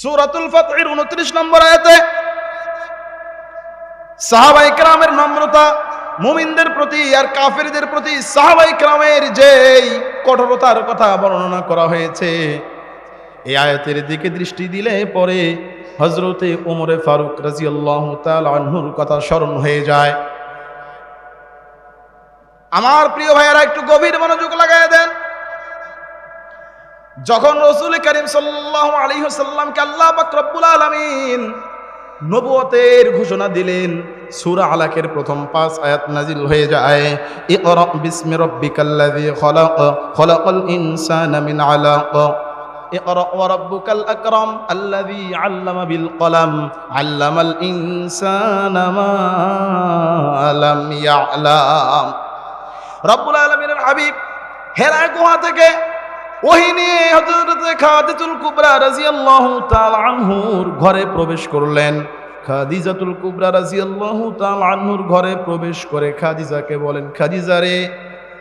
সুরাতুল ফকরের উনত্রিশ নম্বর আয়াতে সাহাবাই ক্রামের নম্রতা, মুমিনদের প্রতি আর কাফেরদের প্রতি সাহাবাই ক্রামের যে কঠোরতার কথা বর্ণনা করা হয়েছে, এই আয়াতের দিকে দৃষ্টি দিলে পরে হজরতে উমরে ফারুক রাজি আল্লাহর কথা স্মরণ হয়ে যায়। আমার প্রিয় ভাইয়েরা, একটু গভীর মনোযোগ লাগাই দেন। যখন রসুল করিম সাল্লাহ আলী সাল্লামকে আল্লাহ বকরবুল আলমিন নবুয়তের ঘোষণা দিলেন, সুরা আলাকের প্রথম পাঁচ আয়াত নাজিল হয়ে যায়, ইকরা বিসমি রাব্বিকাল্লাযী খলাক, খলাকাল ইনসানা মিন আলাক, ইকরা ওয়া রাব্বুকাল আকরাম আল্লাযী আল্লামা বিল কলাম, আল্লামাল ইনসানা মা লাম ইয়ালাম। রব্বুল আলামিনের হাবিব হেরা গুহা থেকে ওহি নিয়ে হযরত খাদিজাতুল কুবরা রাদিয়াল্লাহু তাআলা আনহুর ঘরে প্রবেশ করলেন। খাদিজাতুল কুবরা রাদিয়াল্লাহু তাআলা আনহুর ঘরে প্রবেশ করে খাদিজাকে বলেন, খাদিজা রে,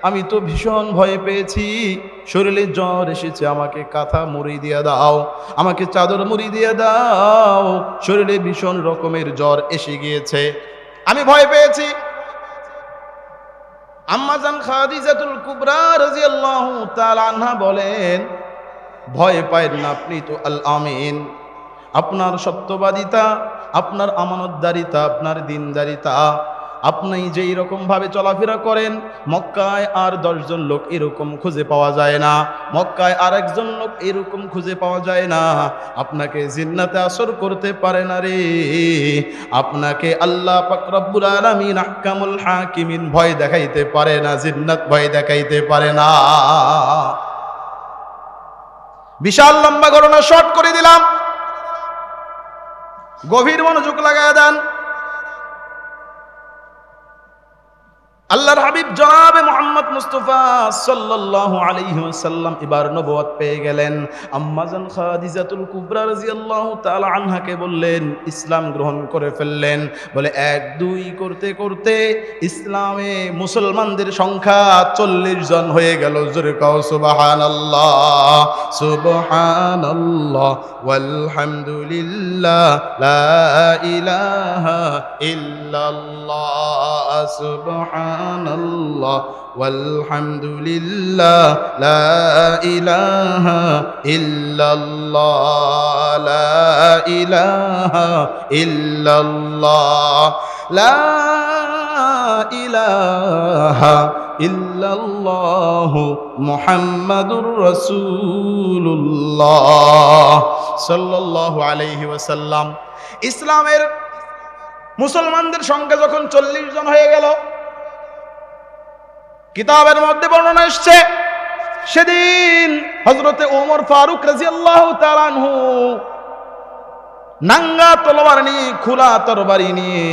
আমি তো ভীষণ ভয় পেয়েছি। শরীরে জ্বর এসেছে, আমাকে কাঁথা মুড়ি দিয়ে দাও, আমাকে চাদর মুড়ি দিয়ে দাও। শরীরে ভীষণ রকমের জ্বর এসে গিয়েছে। আমি ভয় পেয়েছি। আম্মাজান খাদিজাতুল কুবরা রাজিয়াল্লাহু তাআলা আনহা বলেন, ভয় পায় না আপনি তো আল আমিন। আপনার সত্যবাদিতা, আপনার আমানতদারিতা, আপনার দিনদারিতা আপনি যেই রকম ভাবে চলাফেরা করেন, মক্কায় আর দশজন লোক এরকম খুঁজে পাওয়া যায় না। মক্কায় আর একজন লোক এরকম খুঁজে পাওয়া যায় না। আপনাকে জিন্নাতে আসর করতে পারে না রে। আপনাকে আল্লাহ পাক রব্বুল আলামিন আহকামুল হাকিমিন ভয় দেখাইতে পারে না, জিন্নাত ভয় দেখাইতে পারে না। বিশাল লম্বা ঘটনা শর্ট করে দিলাম। গভীর মনোযোগ লাগায় দেন। আল্লাহর হাবিব জনাবে মোহাম্মদ মুস্তফা সাল্লাল্লাহু আলাইহি ওয়াসাল্লাম এবার নবুয়ত পেয়ে গেলেন। আম্মাজান খাদিজাতুল কুবরা রাদিয়াল্লাহু তাআলা আনহাকে বললেন, ইসলাম গ্রহণ করে ফেললেন। বলে, এক, দুই করতে করতে ইসলামে মুসলমানদের সংখ্যা চল্লিশ জন হয়ে গেল। জোরে কাও, সুবহানাল্লাহ সুবহানাল্লাহ, ওয়ালহামদুলিল্লাহ, লা ইলাহা ইল্লাল্লাহ সুবহানাল্লাহ, ওয়ালহামদুলিল্লাহ, লা ইলাহা ইল্লাল্লাহ, লা ইলাহা ইল্লাল্লাহ, লা ইলাহা ইল্লাল্লাহ মুহাম্মাদুর রাসূলুল্লাহ, সাল্লাল্লাহু আলাইহি ওয়াসাল্লাম। ইসলামের মুসলমানদের সংখ্যা যখন চল্লিশ জন হয়ে গেল কিতাবের মধ্যে বর্ণনা এসছে, সেদিন হজরতে ওমর ফারুক রাজিয়াল্লাহু তাআলাহু নাঙ্গা তলোয়ার নিয়ে, খোলা তরবারি নিয়ে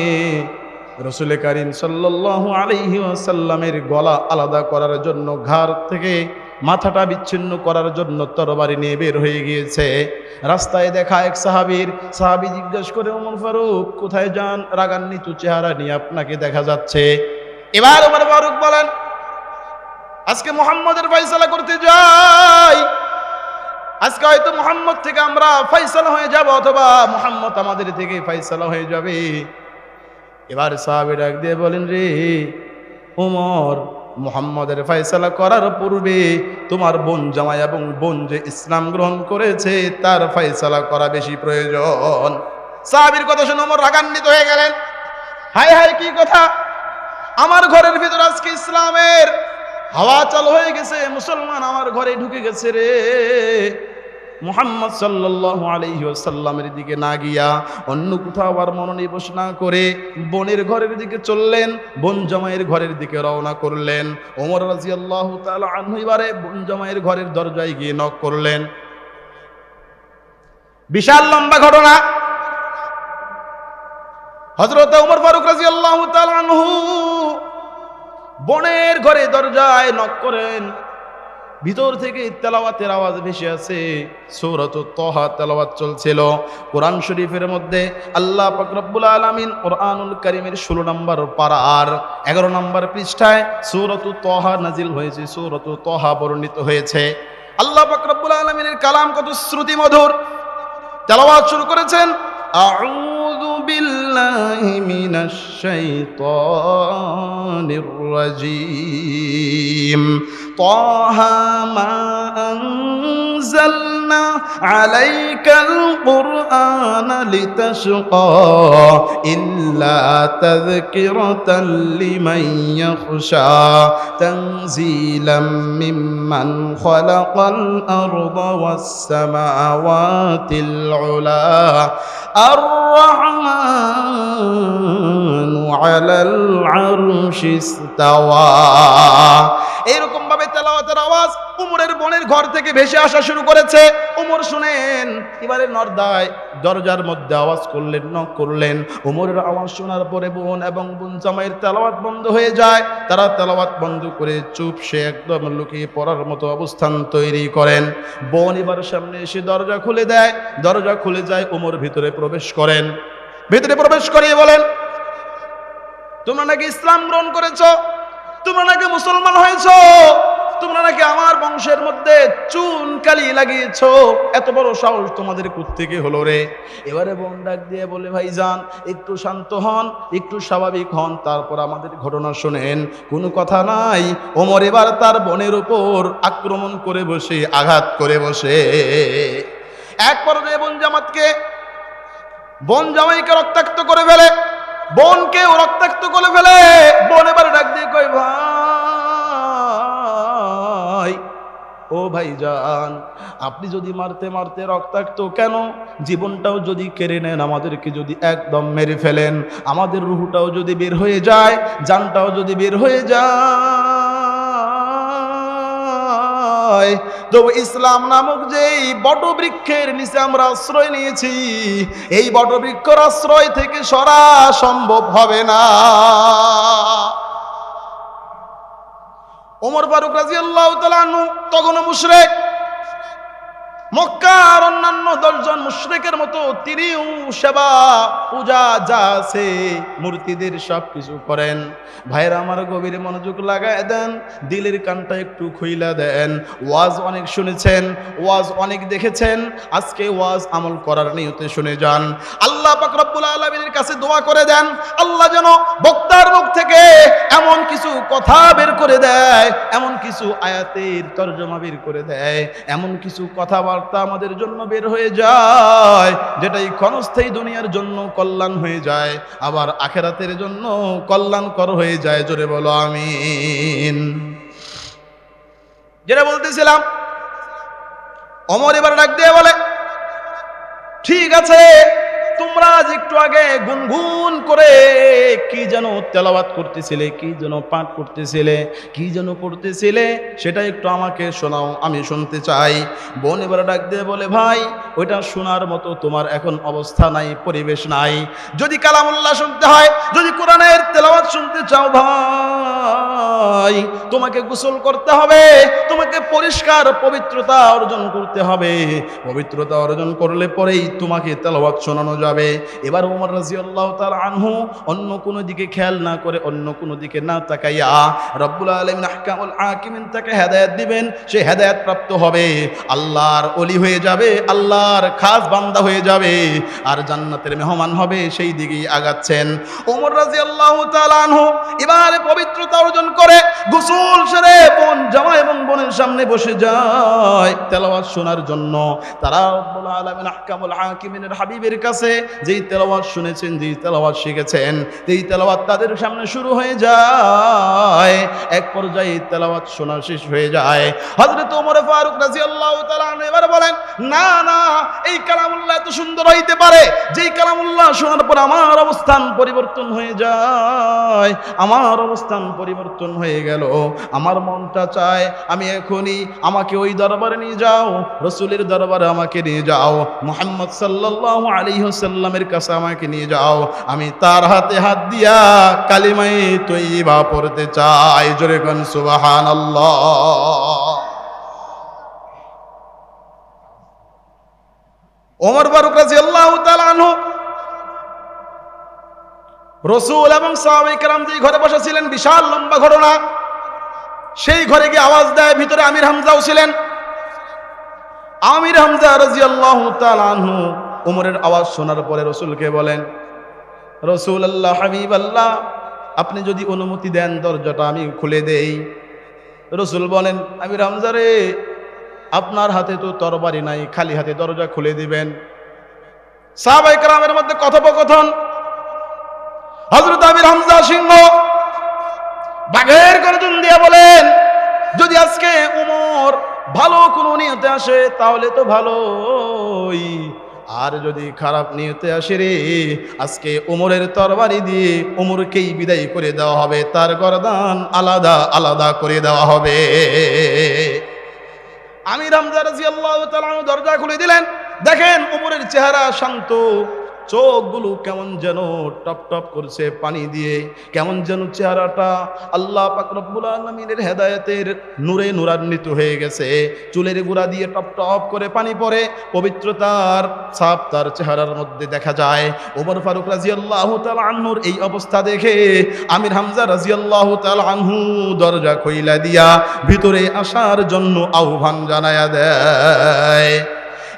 রসুল করিম সাল্লাল্লাহু আলাইহি ওয়াসাল্লামের গলা আলাদা করার জন্য, ঘাড় থেকে মাথাটা বিচ্ছিন্ন করার জন্য তরবারি নিয়ে বের হয়ে গিয়েছে। রাস্তায় দেখা এক সাহাবীর, সাহাবী জিজ্ঞেস করে ওমর ফারুক, কোথায় যান? রাগান্বিত চেহারা নিয়ে আপনাকে দেখা যাচ্ছে। এবার ওমর ফারুক বলেন আজকে মোহাম্মদের ফয়সালা করতে যাই। আজকে হয়তো মোহাম্মদ থেকে আমরা ফয়সালা হয়ে যাব অথবা মোহাম্মদ আমাদের থেকে ফয়সালা হয়ে যাবে। এবার সাহাবি ডাক দিয়ে বলেন, রে উমর, মোহাম্মদের ফয়সালা করার পূর্বে তোমার বোন জামাই এবং বোন যে ইসলাম গ্রহণ করেছে, তার ফয়সালা করা বেশি প্রয়োজন। সাহাবির কথা শুনে ওমর রাগান্বিত হয়ে গেলেন। হাই হাই কি কথা? আমার ঘরের ভিতর আজকে ইসলামের হাওয়া চালু হয়ে গেছে, মুসলমান আমার ঘরে ঢুকে গেছে রে। মুহাম্মদ সাল্লাল্লাহু আলাইহি ওয়াসাল্লামের দিকে না গিয়া অন্য কোথাও আবার মনোনিবেশ না করে বোনের ঘরের দিকে চললেন, বোন জামাইয়ের ঘরের দিকে রওনা করলেন। ওমর রাদিয়াল্লাহু তাআলা আনহু এবারে বোন জামাইয়ের ঘরের দরজায় গিয়ে নক করলেন। বিশাল লম্বা ঘটনা। হযরত ওমর ফারুক রাদিয়াল্লাহু তাআলা আনহু বনের ঘরে দরজায় নক করেন। ভিতর থেকে তেলাওয়াতের আওয়াজ ভেসে আছে সৌরত তহা তেলাওয়াত চলছিল। কোরআন শরীফের মধ্যে আল্লাহ পাকরব্বুল আলমিন কোরআনুল করিমের ষোলো নম্বর পাড়ার এগারো নম্বর পৃষ্ঠায় সৌরত তহা নাজিল হয়েছে, সৌরত তহা বর্ণিত হয়েছে। আল্লাহ পাকরব্বুল আলমিনের কালাম কত শ্রুতি মধুর তেলাওয়াত শুরু করেছেন আউযু বিল্লাহি মিনাশ শাইতানির রাজীম তাহা মা أنزلنا عليك القرآن لتشقى إلا تذكرة لمن يخشى تنزيلا ممن خلق الأرض والسماوات العلا الرحمن على العرش استوى এরকম ভাবে তেলাওয়াতের আওয়াজ উমরের বোনের ঘর থেকে ভেসে আসা শুরু করেছে। উমর শুনেন, এবারে নর্দায় দরজার মধ্যে আওয়াজ করলেন নক করলেন। উমরের আওয়াজ শোনার পরে বোন এবং বোন জামাইয়ের তেলাওয়াত বন্ধ হয়ে যায়। তারা তেলাওয়াত বন্ধ করে চুপ, সে একদম লুকিয়ে পড়ার মতো অবস্থান তৈরি করেন। বোন এবার সামনে এসে দরজা খুলে দেয়। দরজা খুলে যায়, উমর ভিতরে প্রবেশ করেন। ভিতরে প্রবেশ করিয়ে বলেন, তোমরা নাকি ইসলাম গ্রহণ করেছ? তোমরা নাকি মুসলমান হয়েছো? তোমরা নাকি আমার বংশের মধ্যে চুন কালি লাগিয়েছো? এত বড় সাহস তোমাদের থেকে হলো রে? এবারে বোন ডাক দিয়ে বলে ভাই যান একটু শান্ত হন, একটু স্বাভাবিক হন, তারপর আমাদের ঘটনা শোনেন। কোনো কথা নাই। ওমর এবার তার বোনের উপর আক্রমণ করে বসে, আঘাত করে বসে। এক পর্যায়ে বোন জামাতকে, বোন জামাইকে রক্তাক্ত করে ফেলে। বোনকে রক্তাক্ত করে ফেলে। বোন এবার ডাক দিয়ে কই ভাই ও ভাই যান আপনি যদি মারতে মারতে রক্তাক্ত কেন? জীবনটাও যদি কেড়ে নেন, আমাদেরকে যদি একদম মেরে ফেলেন, আমাদের রুহুটাও যদি বের হয়ে যায়, জানটাও যদি বের হয়ে যায়। তবু ইসলাম নামক যে এই বটবৃক্ষের নিচে আমরা আশ্রয় নিয়েছি, এই বটবৃক্ষর আশ্রয় থেকে সরা সম্ভব হবে না। ওমর ফারুক রাজি আল্লাহ তখনও মুশরেক। মক্কার অন্যান্য দশজন মুশরেকের মতো তিনিও সেবা, পূজা, যা আছে মূর্তিদের সব কিছু করেন। ভাইরা আমার গভীরে মনোযোগ লাগায় দেন, দিলের কানটা একটু খুইলা দেন। ওয়াজ অনেক শুনেছেন, ওয়াজ অনেক দেখেছেন, আজকে ওয়াজ আমল করার নিয়তে শুনে যান। আল্লাহ পাক রব্বুল আলামিনের কাছে দোয়া করে দেন, আল্লাহ যেন বক্তার মুখ থেকে এমন কিছু কথা বের করে দেয়, এমন কিছু আয়াতের তর্জমা বের করে দেয়, এমন কিছু কথাবার্তা আমাদের জন্য বের হয়ে যায়, যেটাই ক্ষণস্থায়ী দুনিয়ার জন্য কল্যাণ হয়ে যায়, আবার আখেরাতের জন্য কল্যাণকর হয়ে যায়। জোরে বলো আমি যেটা বলতেছিলাম, অমর এবার ডাক দিয়ে বলে, ঠিক আছে তোমরা আজ একটু আগে গুনগুন করে কি যেন তেলাওয়াত করতেছিলে, কি যেন পাঠ করতেছিলে, কি যেন পড়তেছিলে সেটা একটু আমাকে শোনাও, আমি শুনতে চাই। বোন এবার ডাক দিয়ে বলে, ভাই, ওইটা শোনার মতো তোমার এখন অবস্থা নাই, পরিবেশ নাই। যদি কালামুল্লাহ শুনতে হয়, যদি কোরআনের তেলাওয়াত শুনতে চাও ভাই তোমাকে গোসল করতে হবে, তোমাকে পরিষ্কার পবিত্রতা অর্জন করতে হবে। পবিত্রতা অর্জন করলে পরেই তোমাকে তেলাওয়াত শোনানো যাবে। এবার ওমর রাজিয়াল্লাহ তাআলা আনহু অন্য কোনো দিকে খেয়াল না করে অন্য কোনো দিকে না তাকাইয়া রব্বুল আলামিন আহকামুল হাকিমিন তাকে হেদায়েত দিবেন। সে হেদায়েত প্রাপ্ত হবে। আল্লাহর ওলি হয়ে যাবে, আল্লাহর খাস বান্দা হয়ে যাবে। আর জান্নাতের মেহমান হবে সেই দিকেই আগাচ্ছেন। ওমর রাজিয়াল্লাহু তাআলা আনহু এবারে পবিত্রতা অর্জন করে গোসল সেরে বোন জামা এবং বোনের সামনে বসে যায়। তেলাওয়াত শোনার জন্য তারা রব্বুল আহকামুল হাকিমিনের হাবিবের কাছে যেই তেলাওয়াত শুনেছেন, যেই তেলাওয়াত শিখেছেন এই তেলাওয়াত তাদের সামনে শুরু হয়ে যায়। এক পর্যায়ে তেলাওয়াত শোনা শেষ হয়ে যায়। হযরত ওমর ফারুক তাআলা আনহু এবার বলেন, না না, এই কালামুল্লাহ এত সুন্দর হইতে পারে। যেই কালামুল্লাহ শোনার পর আমার অবস্থান পরিবর্তন হয়ে যায়। আমার অবস্থান পরিবর্তন হয়ে গেল। আমার মনটা চায়, আমি এখনই আমাকে ওই দরবারে নিয়ে যাও, রসুলের দরবারে আমাকে নিয়ে যাও, মোহাম্মদ সাল্লাল্লাহু আলাইহি ওয়াসাল্লামের কাছে আমাকে নিয়ে যাও। আমি তার হাতে হাত দিয়া কালিমাই তৈবা পড়তে চাই। জোরে কোন সুবহানাল্লাহ। ওমর ফারুক রাদিয়াল্লাহু আল্লাহ আনহু রসুল এবং সাহাবাই কেরাম যে ঘরে বসেছিলেন, বিশাল লম্বা ঘটনা। সেই ঘরে গিয়ে আওয়াজ দেয়, ভিতরে আমির হামজাও ছিলেন। আমির হামজা রাজিয়াল্লাহু তাআলা আনহু উমরের আওয়াজ শোনার পরে রসুলকে বলেন রসুল আল্লাহ হাবিব আল্লাহ আপনি যদি অনুমতি দেন, দরজাটা আমি খুলে দেই। রসুল বলেন আমি রামজারে আপনার হাতে তো তরবারি নাই, খালি হাতে দরজা খুলে দিবেন। সাহাবাই কালামের মধ্যে কথোপকথন আমির হামজা সিংহ বাঘের গর্জন দিয়ে বলেন, যদি আজকে উমর ভালো কোনো নিয়তে আসে, তাহলে তো ভালোই। আর যদি খারাপ নিয়তে আসে রে, আজকে ওমরের তরবারি দিয়ে ওমরকেই বিদায় করে দেওয়া হবে, তার গরদান আলাদা আলাদা করে দেওয়া হবে। আমি রামজা রাজি আল্লাহ দরজা খুলে দিলেন। দেখেন ওমরের চেহারা শান্ত চোখগুলো কেমন যেন টপ টপ করছে পানি দিয়ে, কেমন যেন চেহারাটা আল্লাহ পাক রব্বুল আলমিনের হেদায়েতের নূরে নূরান্বিত হয়ে গেছে। চুলের গুড়া দিয়ে টপ টপ করে পানি পড়ে পবিত্রতার ছাপ তার চেহারার মধ্যে দেখা যায়। ওমর ফারুক রাজি আল্লাহ এই অবস্থা দেখে আমির হামজা রাজি আল্লাহ আনহু দরজা খইলা দিয়া ভিতরে আসার জন্য আহ্বান জানায়া দেয়।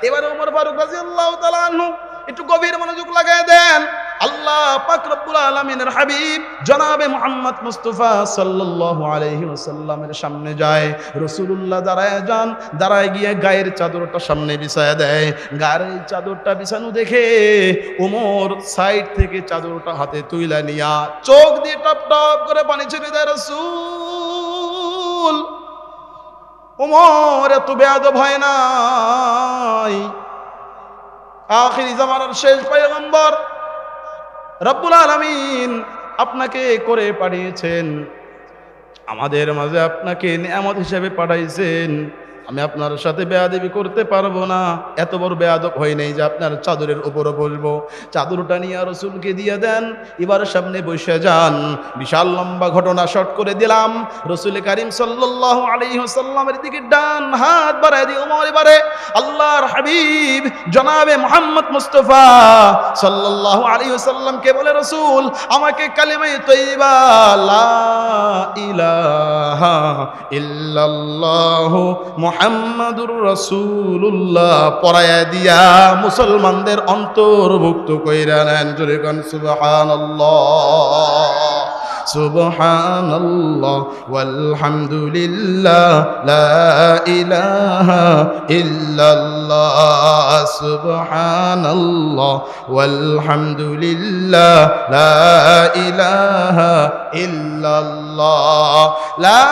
এবার ওমর ফারুক রাজি আল্লাহ আনহু একটু গভীর মনোযোগ লাগাই দেন। আল্লাহ পাক রব্বুল আলামিনের হাবিব জনাবে মুহাম্মদ মুস্তাফা সাল্লাল্লাহু আলাইহি ওয়াসাল্লামের সামনে যায়। রাসূলুল্লাহ দাঁড়ায় যান, দাঁড়ায় গিয়ে গায়ের চাদরটা সামনে বিছায় দেয়। গায়ের চাদরটা বিছানো দেখে ওমর সাইড থেকে চাদরটা হাতে তুইলা নিয়া চোখ দিয়ে টপ টপ করে পানি ছেড়ে দেয়, রাসূল। ওমর এত বেয়াদব হয় নাই। আখিরি জামানার শেষ পয়গম্বর রব্বুল আলমিন আপনাকে করে পাঠিয়েছেন। আমাদের মাঝে আপনাকে নিয়ামত হিসেবে পাঠাইছেন। আমি আপনার সাথে বেয়াদবি করতে পারব না। এত বড় বেয়াদব হয় নাই যে আপনার চাদরের উপরও বলব। চাদরটা নিয়ে রসুলকে দিয়ে দেন, এবার সামনে বসে যান। বিশাল লম্বা ঘটনা শর্ট করে দিলাম। রসুল করিম সাল্লাল্লাহু আলাইহি ওয়াসাল্লামের দিকে ডান হাত বাড়ায় দিয়ে ওমর এবারে, আল্লাহর হাবিব, জনাবে মোহাম্মদ মুস্তফা সাল্লাল্লাহু আলাইহি ওয়াসাল্লামকে বলে, রসুল, আমাকে কালিমায়ে তৈবা লা ইলাহা ইল্লাল্লাহু মুহাম্মাদুর রাসূলুল্লাহ পড়ায়া দিয়া মুসলমানদের অন্তর্ভুক্ত কইরা নেন জোরে গান সুবহানাল্লাহ سبحان الله والحمد لله لا إله إلا الله سبحان الله والحمد لله لا إله إلا الله لا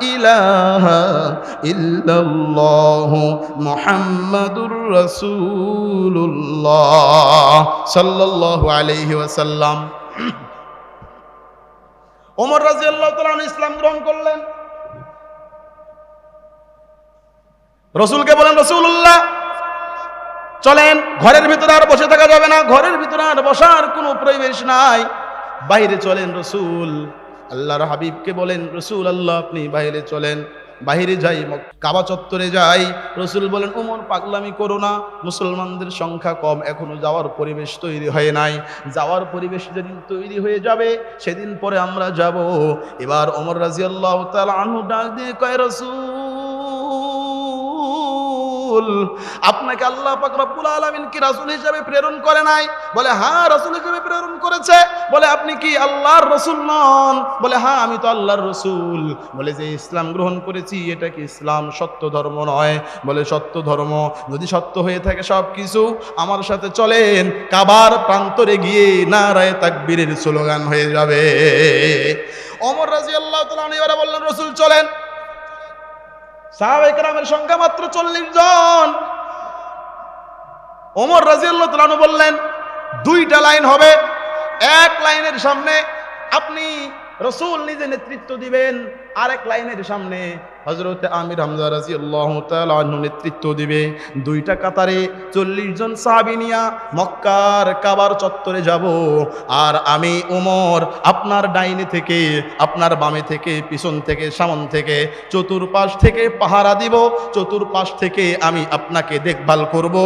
ইলাহা মুহাম্মাদুর রাসূলুল্লাহ সাল্লাল্লাহু আলাইহি ওয়াসাল্লাম। ওমর রাদিয়াল্লাহু তাআলা ইসলাম গ্রহণ করলেন। রসুলকে বলেন রসুল্লাহ চলেন, ঘরের ভিতরে আর বসে থাকা যাবে না। ঘরের ভিতরে আর বসার কোনো পরিবেশ নাই। বাইরে চলেন রসুল। আল্লাহর হাবিবকে বলেন রসুল আল্লাহ আপনি বাইরে চলেন। বাহিরে যাই কাবা চত্বরে যাই। রসুল বলেন, ওমর, পাগলামি করো না। মুসলমানদের সংখ্যা কম। এখনও যাওয়ার পরিবেশ তৈরি হয় নাই। যাওয়ার পরিবেশ যেদিন তৈরি হয়ে যাবে, সেদিন পরে আমরা যাব। এবার ওমর রাজি আল্লাহ আনহু ডাক দিয়ে কয়, রসুল আপনাকে আল্লাহ পাক রব্বুল আলামিন কি রাসূল হিসেবে প্রেরণ করে নাই? বলে হ্যাঁ রাসূল হিসেবে প্রেরণ করেছে। বলে, আপনি কি আল্লাহর রসুল নন? বলে হ্যাঁ আমি তো আল্লাহর রসুল। বলে, যে ইসলাম গ্রহণ করেছি, এটা কি ইসলাম? সত্য ধর্ম নয়। বলে, সত্য ধর্ম। যদি সত্য হয়ে থাকে সব কিছু আমার সাথে চলেন। কাবার প্রান্তরে গিয়ে নারায় তাকবীরের স্লোগান হয়ে যাবে। অমর রাজি আল্লাহ এবারে বললেন, রসুল, চলেন। সাহাবাই কেরামের সংখ্যা মাত্র চল্লিশ জন। ওমর রাজিয়াল্লাহ তালু বললেন, দুইটা লাইন হবে। এক লাইনের সামনে আপনি রসুল নিজে নেতৃত্ব দিবেন, আরেক লাইনের সামনে হজরত আমির হামজা রাজি আল্লাহ নেতৃত্ব দিবে। দুইটা কাতারে চল্লিশ জন সাহাবিনিয়া মক্কার কাবার চত্বরে যাব। আর আমি ওমর আপনার ডাইনে থেকে, আপনার বামে থেকে, পিছন থেকে, সামন থেকে চতুর্পাশ থেকে পাহারা দিব। চতুর্পাশ থেকে আমি আপনাকে দেখভাল করব।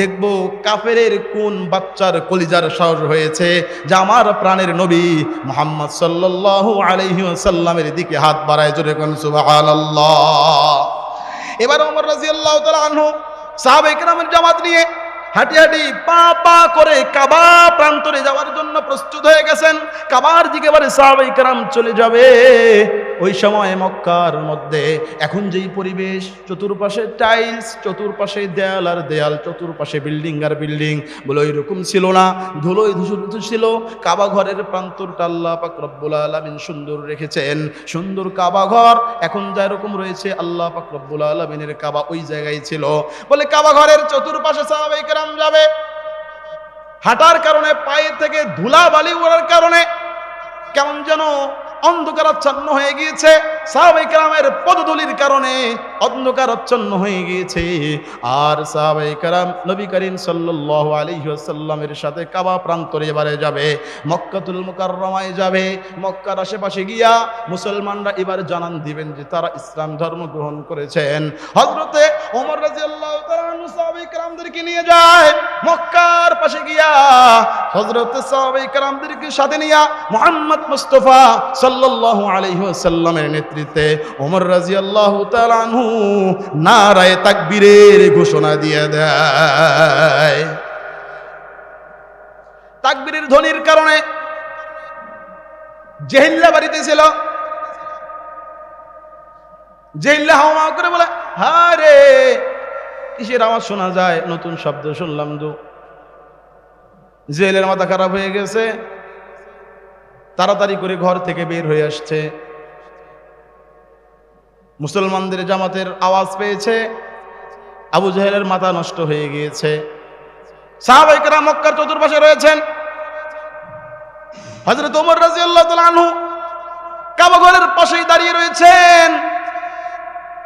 দেখব কাফেরের কোন বাচ্চার কলিজার সাহস হয়েছে যে আমার প্রাণের নবী মোহাম্মদ সাল্লাল্লাহু আলাইহি ওয়াসাল্লামের দিকে হাত বাড়ায়। জোরে কোন সুবহানাল্লাহ। এবার ওমর রাদিয়াল্লাহু তালা আনহু সাহাবাইকরামের জামাত নিয়ে হাঁটি হাঁটি পা পা করে কাবা প্রান্তরে যাওয়ার জন্য প্রস্তুত হয়ে গেছেন। কাবার দিকে বারে সাহাবাই কারাম চলে যাবে। ওই সময় মক্কার মধ্যে এখন যেই পরিবেশ, চতুর্পাশে টাইলস, চতুর্পাশে দেয়াল আর দেয়াল, চতুর্পাশে বিল্ডিং আর বিল্ডিং, বলে ওইরকম ছিল না। ধুলোই ধূসরিত ছিল। কাবা ঘরের প্রান্তরটা আল্লাহ পাক রব্বুল আলামিন সুন্দর রেখেছেন। সুন্দর কাবা ঘর, এখন যা এরকম রয়েছে, আল্লাহ পাক রব্বুল আলামিনের কাবা ওই জায়গায় ছিল। বলে কাবা ঘরের চতুর্পাশে সাহাবাই কেরাম যাবে। হাঁটার কারণে পায়ে থেকে ধুলা বালি ওড়ার কারণে কেমন যেন অন্ধকারাচ্ছন্ন হয়ে গিয়েছে। সাহাবাই কালামের পদদলির কারণে অন্ধকারাচ্ছন্ন হয়ে গিয়েছে। আর সাহাবাই কালাম নবী করিম সাল্লাল্লাহু আলাইহি ওয়াসাল্লামের সাথে কাবা প্রান্তরে এবারে যাবে, মক্কাতুল মুকাররমায় যাবে। মক্কার আশেপাশে গিয়া মুসলমানরা এবার জানান দিবেন যে তারা ইসলাম ধর্ম গ্রহণ করেছেন। হযরতে ওমর রাদিয়াল্লাহু তাআলা আনহু নিয়ে যায়, মক্কার পাশে গিয়া হযরতে সাহাবাই কালামদেরকে সাথে নিয়া মুহাম্মদ মুস্তাফা সাল্লাল্লাহু আলাইহি ওয়াসাল্লামের নেতৃত্বে ওমর রাদিয়াল্লাহু তাআলা আনহু নারায়ে তাকবীরের ঘোষণা দিয়ে দেয়। তাকবীরের ধ্বনির কারণে জেহিল্লা বাড়িতে ছিল। জেহিল্লা হাওয়া করে বলে হারে কিসের আওয়াজ শোনা যায়? নতুন শব্দ শুনলাম তো। জেলের মাথা খারাপ হয়ে গেছে। তাড়াতাড়ি করে ঘর থেকে বের হয়ে আসছে। মুসলমানদের জামাতের আওয়াজ পেয়েছে, আবু জাহেলের মাথা নষ্ট হয়ে গিয়েছে। সাহাবাইকেরা মক্কার চতুর্পাশে রয়েছেন। হজরত ওমর রাজি আল্লাহ আনহু কাবাঘরের পাশেই দাঁড়িয়ে রয়েছেন।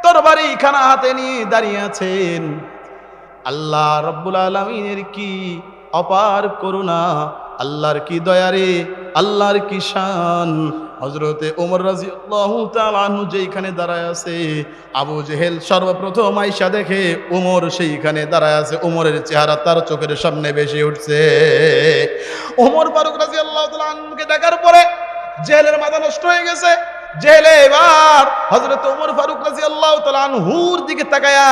তরবারি খানা হাতে নিয়ে দাঁড়িয়ে আছেন। আল্লাহ রব্বুল আলমিনের কি অপার করুণা, আল্লাহর কি দয়ারে আল্লাহর কি শান হজরতে ওমর রাজি আল্লাহ যেইখানে দাঁড়ায় আছে, আবু জেহেল সর্বপ্রথম আইসা দেখে ওমর সেইখানে দাঁড়ায় আছে। ওমরের চেহারা তার চোখের সামনে বেশি উঠছে। ওমর ফারুক রাজি আল্লাহ তালুকে দেখার পরে জেহেলের মাথা নষ্ট হয়ে গেছে। জেলে এবার হজরত ওমর ফারুক রাজি আল্লাহ হুর দিকে তাকায়া,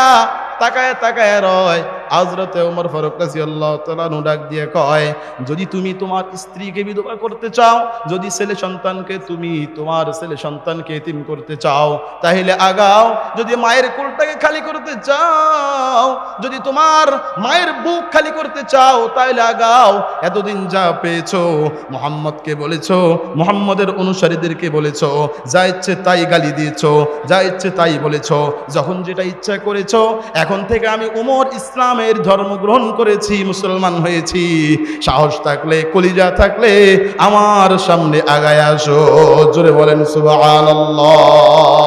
তাকায় তাকায় রয়। হজরতে ওমর ফারুক রাজি আল্লাহ তালানু ডাক দিয়ে কয়, যদি তুমি তোমার স্ত্রীকে বিধবা করতে চাও, যদি ছেলে সন্তানকে তুমি তোমার ছেলে সন্তানকে এতিম করতে চাও, তাহলে আগাও। যদি মায়ের কোলটাকে খালি করতে চাও, যদি তোমার মায়ের বুক খালি করতে চাও, তাহলে আগাও। এতদিন যা পেয়েছ, মোহাম্মদকে বলেছ, মোহাম্মদের অনুসারীদেরকে বলেছ, যা ইচ্ছে তাই গালি দিয়েছ, যা ইচ্ছে তাই বলেছ, যখন যেটা ইচ্ছা করেছ, এখন থেকে আমি উমর ইসলামের ধর্ম গ্রহণ করেছি, মুসলমান হয়েছি। সাহস থাকলে, কলিজা থাকলে আমার সামনে আগায় আসো। জোরে বলেন, সুবহানাল্লাহ।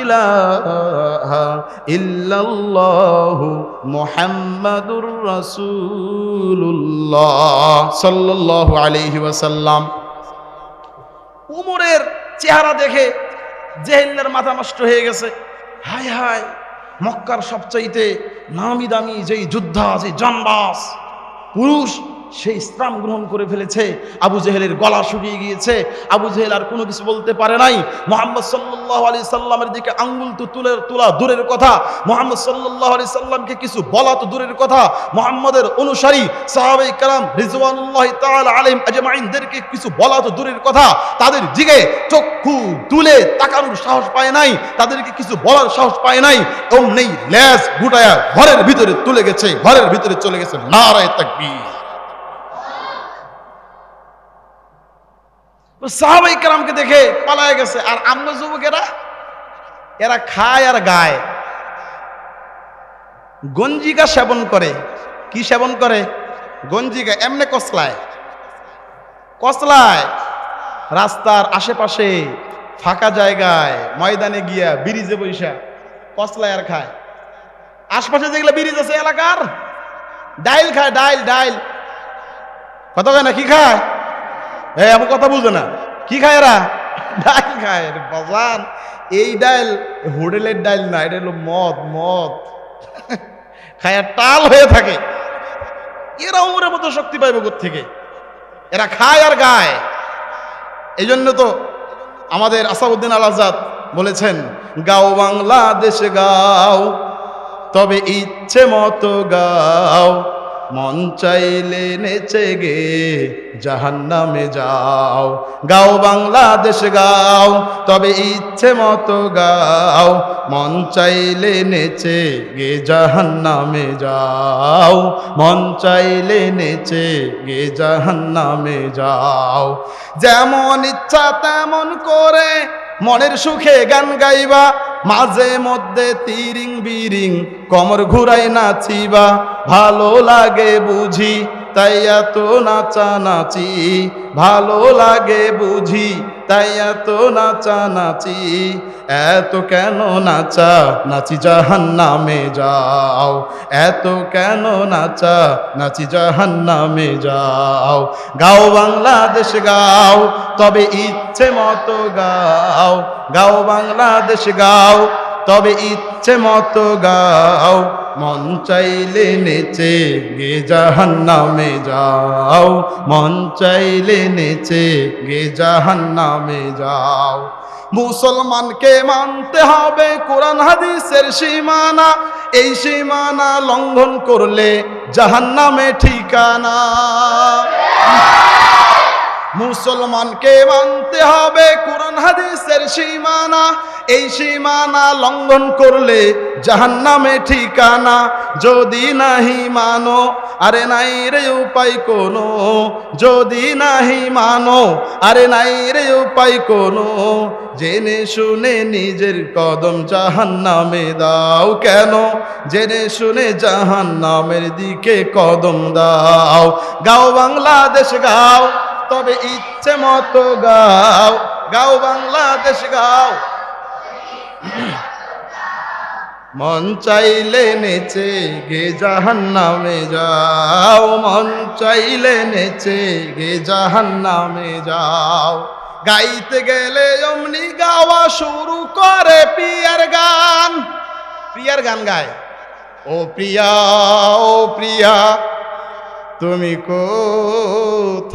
ইলাহা ইল্লাল্লাহু মুহাম্মাদুর রাসূলুল্লাহ সাল্লাল্লাহু আলাইহি ওয়াসাল্লাম। উমরের চেহারা দেখে জেহেল্লার মাথা নষ্ট হয়ে গেছে। হায় হায়, মক্কার সবচাইতে নামি দামি যেই যোদ্ধা যে জানবাস, পুরুষ সে ইসলাম গ্রহণ করে ফেলেছে। আবু জেহেলের গলা শুকিয়ে গিয়েছে। আবু জেহেল আর কোনো কিছু বলতে পারে নাই। মোহাম্মদ সাল্লাহ আলি সাল্লামের দিকে আঙ্গুল তো তুলে তোলা দূরের কথা। মোহাম্মদ সাল্লাহ আলি সাল্লামকে কিছু বলা তো দূরের কথা। মোহাম্মদের অনুসারী সাহাবাই কালাম রিজওয়ানুল্লাহ তাল আলিম আজমাইনদেরকে কিছু বলা তো দূরের কথা। তাদের দিকে চক্ষু তুলে তাকানোর সাহস পায় নাই। তাদেরকে কিছু বলার সাহস পায় নাই। অমনি ল্যাস গুটায়া ঘরের ভিতরে তুলে গেছে। ঘরের ভিতরে চলে গেছে। নারায় তাকবীর। সাহাবাই কালামকে দেখে পালায় গেছে। আর আমরা যুবকেরা এরা খায় আর গায়। গঞ্জিকা সেবন করে। কি সেবন করে? গঞ্জিকা এমনে কসলায়। কসলায়। রাস্তার আশেপাশে ফাঁকা জায়গায় ময়দানে গিয়া ব্রিজে বৈশা কসলায় আর খায়। আশপাশে যেগুলো ব্রিজ আছে, এলাকার, ডাইল খায়, ডাইল ডাইল। কয় না? কি খায়? এ আমার কথা বুঝো না। কি খায় এরা? ডাইল খায় বাজান এই ডাইল হোটেলের ডাইল না এটা হলো মদ মদ। খায় টাল হয়ে থাকে। এরা উমরের মতো শক্তি পাইবে থেকে এরা খায় আর গায়। এই জন্য তো আমাদের আসাউদ্দিন আল আজাদ বলেছেন গাও বাংলাদেশ গাও তবে ইচ্ছে মতো গাও। মন চাইলে নেচে গে, জাহান্নামে যাও। গাও বাংলাদেশ গাও, তবে ইচ্ছে মতো গাও। মন চাইলে নেচে গে, জাহান্নামে যাও। মন চাইলে নেচে গে, জাহান্নামে যাও। যেমন ইচ্ছা তেমন করে মনের সুখে গান গাইবা মাঝে মধ্যে তিরিং বিরিং কমর ঘুরাই নাচিবা ভালো লাগে বুঝি। তাই এত নাচা নাচি ভালো লাগে বুঝি। তাই এত নাচা নাচি এত কেন নাচা? নাচি জাহান নামে যাও। এত কেন নাচা? নাচি জাহান নামে যাও। গাও বাংলাদেশ গাও, তবে ইচ্ছে মতো গাও। গাও বাংলাদেশ গাও তবে ইচ্ছে মতো গাও, মন চাইলে নেচে গে জাহান নামে যাও। মন চাইলে নেচে গে জাহান নামে যাও। মুসলমানকে মানতে হবে কোরআন হাদিসের সীমানা। এই সীমানা লঙ্ঘন করলে জাহান নামে ঠিকানা। মুসলমানকে মানতে হবে, কোরআন হাদিসের সীমানা। এই সীমানা লঙ্ঘন করলে জাহান্নামে ঠিকানা। যদি নাহি মানো, আরে নাই রে উপায় কোনো। যদি নাহি মানো, আরে নাই রে উপায় কোনো। জেনে শুনে নিজের কদম জাহান্নামে দাও কেন? জেনে শুনে জাহান্নামের দিকে কদম দাও। গাও বাংলাদেশ, গাও। তবে ইচ্ছে মতো গাও গাও বাংলাদেশ, গাও। মন চাইলে নেচে গে জাহান নামে যাও, মন চাইলে নেচে গে জাহান নামে যাও। গাইতে গেলে অমনি গাওয়া শুরু করে পিয়ার গান। প্রিয়ার গান গায়। ও প্রিয়া ও প্রিয়া তুমি কোথায়?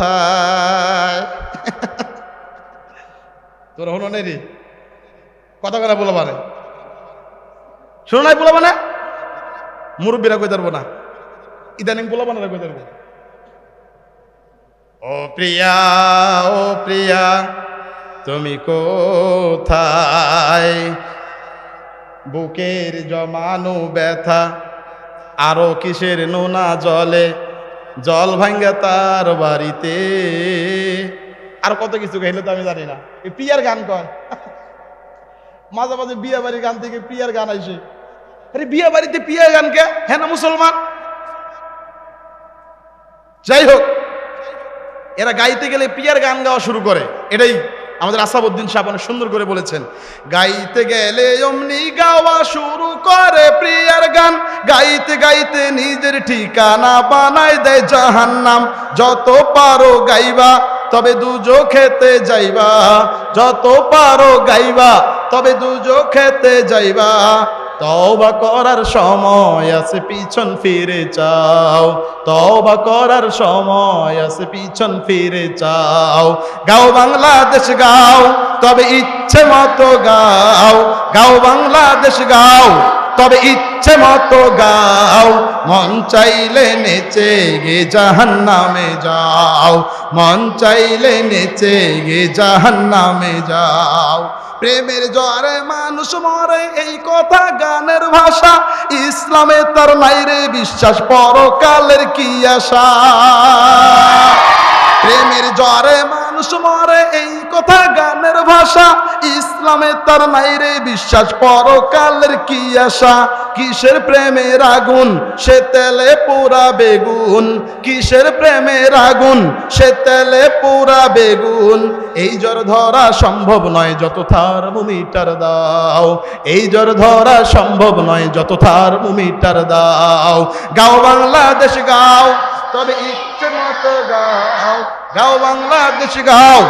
তোর হলো নেই রে। কথা কথা বলবা না শোনো নাই বলবা না। মুরব্বীরা কই ধরবো না। ইদানিং বলবা না কই ধরবো। ও প্রিয়া ও প্রিয়া, তুমি কোথায়? বুকের জমানো ব্যথা, আরও কিসের নোনা জলে? জল ভাঙ্গা তার বাড়িতে। আর কত কিছু গাইলে তো আমি জানি না। প্রিয়ার গান কয়। মাঝে মাঝে বিয়ে বাড়ির গান থেকে প্রিয়ার গান আইসে। আরে বিয়ে বাড়িতে প্রিয়ার গান কে? হ্যাঁ না মুসলমান? যাই হোক, এরা গাইতে গেলে প্রিয়ার গান গাওয়া শুরু করে। এটাই আমাদের আসাবুদ্দিন সাহেব অনেক সুন্দর করে বলেছেন, গাইতে গেলে অমনি গাওয়া শুরু করে প্রিয়ার গান। গাইতে গাইতে নিজের ঠিকানা বানায় দেয় জাহান নাম যত পারো গাইবা, তবে দুজো খেতে যাইবা। যত পারো গাইবা, তবে দুজো খেতে যাইবা। তওবা করার সময় আছে, পিছন ফিরে চাও তওবা করার সময় আছে, পিছন ফিরে চাও গাও বাংলাদেশ গাও, তবে ইচ্ছে মতো গাও। গাও বাংলাদেশ গাও। তবে ইচ্ছে মতো গাও। মন চাইলে নেচে গে জাহান নামে যাও। মন চাইলে নেচে গে জাহান নামে যাও। প্রেমের জ্বরে মানুষ মরে, এই কথা গানের ভাষা। ইসলামে তার নাই রে বিশ্বাস, পরকালের কি আশা? প্রেমের জ্বরে মানুষ মরে, এই কথা গানের ভাষা। ইসলাম তার নাই রে বিশ্বাস পরকালের কি আশা? কিসের প্রেমের আগুন? সে তেলে পুরা বেগুন। কিসের প্রেমের আগুন? সে তেলে পুরা বেগুন। এই জ্বর ধরা সম্ভব নয় যত থার মুমিটার দাও। এই জ্বর ধরা সম্ভব নয় যত থার মুমিটার দাও। গাও বাংলাদেশ গাও, তবে ইচ্ছে মতো গাও। গাও বাংলাদেশ গাও।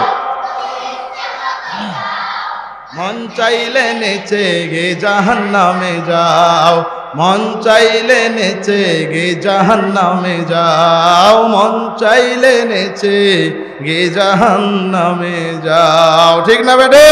মন চাইলে নেচে গে জাহান নামে যাও। মন চাইলে নেচে গে জাহান নামে যাও। মন চাইলে নেচে গে জাহান নামে যাও। ঠিক না বেটে